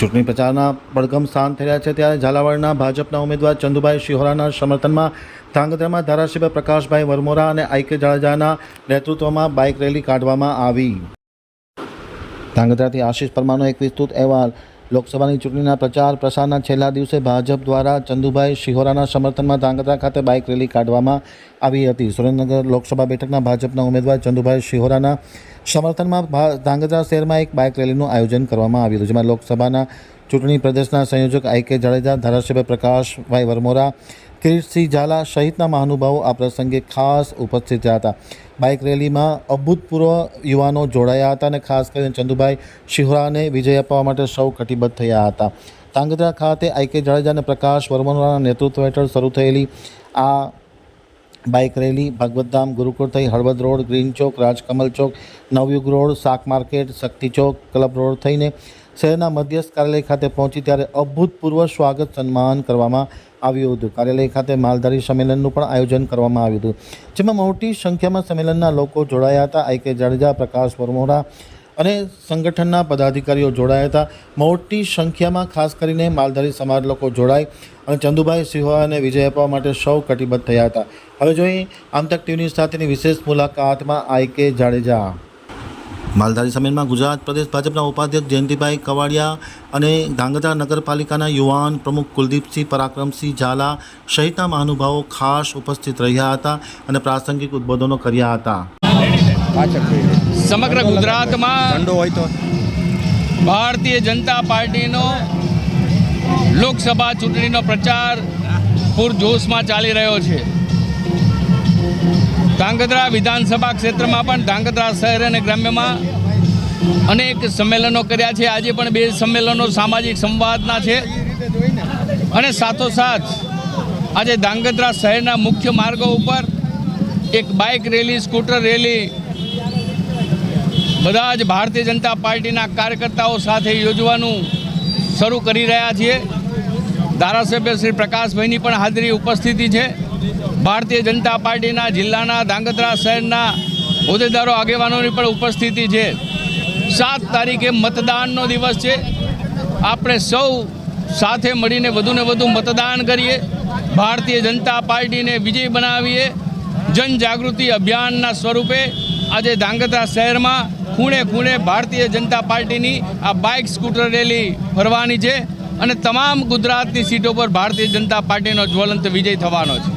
ચૂંટણી પ્રચારના પડઘમ શાંત થયા છે ત્યારે ઝાલાવાડના ભાજપના ઉમેદવાર ચંદુભાઈ શિહોરાના સમર્થનમાં ધ્રાંગધ્રામાં ધારાસભ્ય પ્રકાશભાઈ વરમોરા અને આઈકે જાડેજાના નેતૃત્વમાં બાઇક રેલી કાઢવામાં આવી. ધ્રાંગધ્રાથી આશીષ પરમારનો એક વિસ્તૃત અહેવાલ. લોકસભાની ચૂંટણીના પ્રચાર પ્રસારના છેલ્લા દિવસે ભાજપ દ્વારા ચંદુભાઈ શિહોરાના સમર્થનમાં ધ્રાંગધ્રા ખાતે બાઇક રેલી કાઢવામાં આવી હતી. સુરેન્દ્રનગર લોકસભા બેઠકના ભાજપના ઉમેદવાર ચંદુભાઈ શિહોરાના સમર્થનમાં ધાંગધ્રા શહેરમાં એક બાઇક રેલીનું આયોજન કરવામાં આવ્યું હતું, જેમાં લોકસભાના ચૂંટણી પ્રદેશના સંયોજક આઈ કે જાડેજા, ધારાસભ્ય પ્રકાશભાઈ વરમોરા, કિરીટસિંહ ઝાલા સહિતના મહાનુભાવો આ પ્રસંગે ખાસ ઉપસ્થિત રહ્યા હતા. બાઇક રેલીમાં અભૂતપૂર્વ યુવાનો જોડાયા હતા અને ખાસ કરીને ચંદુભાઈ શિહોરાને વિજય અપાવવા માટે સૌ કટિબદ્ધ થયા હતા. તાંગધ્રા ખાતે આઈ કે જાડેજા અને પ્રકાશ વરમોરાના નેતૃત્વ હેઠળ શરૂ થયેલી આ બાઇક રેલી ભગવતધામ ગુરુકુળ થઈ, Halvad road, green chowk, Rajkamal chowk, Navyug road, શાક market, Shakti chowk, club road થઈને શહેરના મધ્યસ્થ કાર્યાલય ખાતે પહોંચી ત્યારે અભૂતપૂર્વ સ્વાગત સન્માન કરવામાં આવ્યું હતું. કાર્યાલય ખાતે માલધારી સંમેલનનું પણ આયોજન કરવામાં આવ્યું હતું, જેમાં મોટી સંખ્યામાં સંમેલનના લોકો જોડાયા હતા. આઈ કે જાડેજા, પ્રકાશ વરમોરા અને સંગઠનના પદાધિકારીઓ જોડાયા હતા. મોટી સંખ્યામાં ખાસ કરીને માલધારી સમાજ લોકો જોડાય અને ચંદુભાઈ સિંહોને વિજય આપવા માટે સૌ કટિબદ્ધ થયા હતા. હવે જોઈએ આમતક ટીવીની સાથેની વિશેષ મુલાકાતમાં આઈ કે જાડેજા. માલધારી સંમેલનમાં ગુજરાત પ્રદેશ ભાજપના ઉપાધ્યક્ષ જયંતિભાઈ કવાડિયા અને ધાંગધ્રા નગરપાલિકાના યુવાન પ્રમુખ કુલદીપસિંહ, પરાક્રમસિંહ ઝાલા સહિતના મહાનુભાવો ખાસ ઉપસ્થિત રહ્યા હતા અને પ્રાસંગિક ઉદ્બોધનો કર્યા હતા. સમગ્ર ગુજરાતમાં ઠંડો હોય તો. ભારતીય જનતા પાર્ટીનો લોકસભા ચૂંટણીનો પ્રચાર પૂરજોશમાં ચાલી રહ્યો છે. ધાંગધ્રા વિધાનસભા ક્ષેત્રમાં પણ ધાંગધ્રા શહેર અને ગ્રામ્યમાં અનેક સંમેલનો કર્યા છે. આજે પણ બે સંમેલનો સામાજિક સંવાદના છે. અને સાથોસાથ આજે ધાંગધ્રા શહેરના મુખ્ય માર્ગો ઉપર એક બાઇક રેલી સ્કૂટર રેલી બધા જ ભારતીય જનતા પાર્ટીના કાર્યકર્તાઓ સાથે યોજવાનું શરૂ કરી રહ્યા છીએ. ધારાસભ્ય શ્રી પ્રકાશભાઈની પણ હાજરી ઉપસ્થિતિ છે. ભારતીય જનતા પાર્ટીના જિલ્લાના ધાંગધ્રા શહેરના હોદ્દેદારો આગેવાનોની પણ ઉપસ્થિતિ છે. સાત તારીખે મતદાનનો દિવસ છે. આપણે સૌ સાથે મળીને વધુને વધુ મતદાન કરીએ. ભારતીય જનતા પાર્ટીને વિજય બનાવીએ. જનજાગૃતિ અભિયાનના સ્વરૂપે આજે ધાંગધ્રા શહેરમાં ખૂણે ખૂણે ભારતીય જનતા પાર્ટીની આ બાઇક સ્કૂટર રેલી ફરવાની છે અને તમામ ગુજરાતની સીટો પર ભારતીય જનતા પાર્ટીનો જ્વલંત વિજય થવાનો છે.